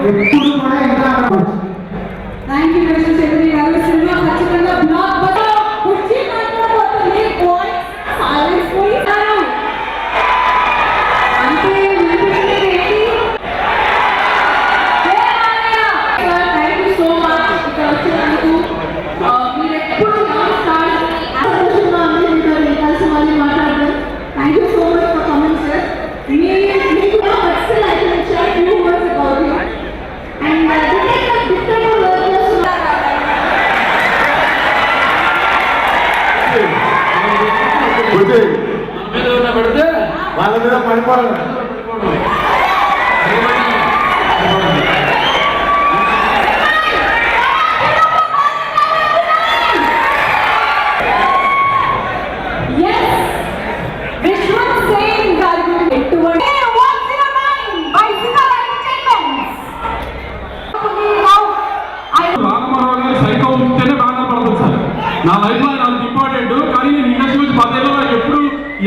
ఎప్పుడు బుద్ధి మన మీద పెడితే వాళ్ళ మీద పడిపోవాలి.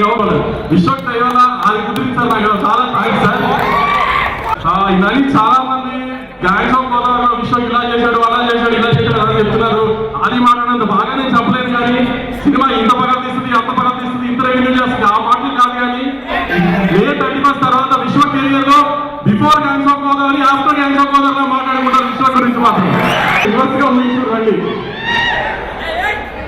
ఎప్పుడు విశ్వక్ దైవాల అది కుదిరింది సార్ నాకు చాలా థ్యాంక్స్ సార్. ఇవన్నీ చాలా మంది గ్యాంగ్స్ ఆఫ్ గోదావరిలో విశ్వక్ ఇలా చేశాడు అలా చేశాడు ఇలా చేశాడు అని చెప్తున్నారు. అది మాట్లాడినంత బాగా నేను చెప్పలేను కానీ సినిమా ఇంత పగలు తీస్తుంది అంత పగలు తీస్తుంది ఇంత రెవెన్యూ చేస్తుంది ఆ మాటలు కాదు కానీ మే థర్టీ ఫస్ట్ తర్వాత విశ్వ కెరియర్లో before gangs of Godavari after gangs of Godavari మాట్లాడుకుంటారు విశ్వ గురించి మాత్రం. రివర్స్గా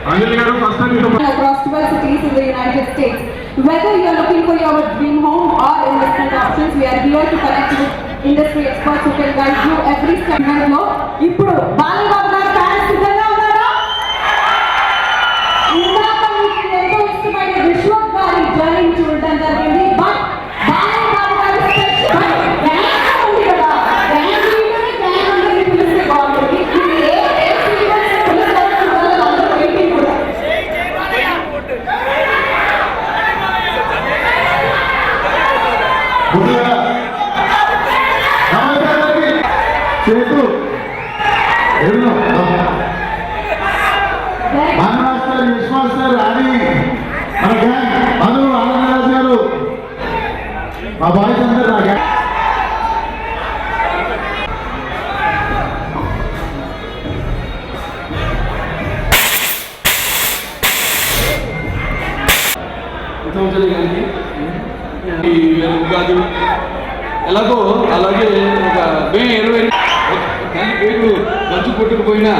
across 12 cities in the United States. Whether you are looking for your dream home or investment options, we are here to connect with industry experts who can guide you every step. లో ఇప్పుడు బాలబాబు ఆ boys అందరు నా gang Ugadi ఎలాగో అలాగే ఒక మే ఇరవై. తల్లి పేరు మంచు కొట్టుకుపోయినా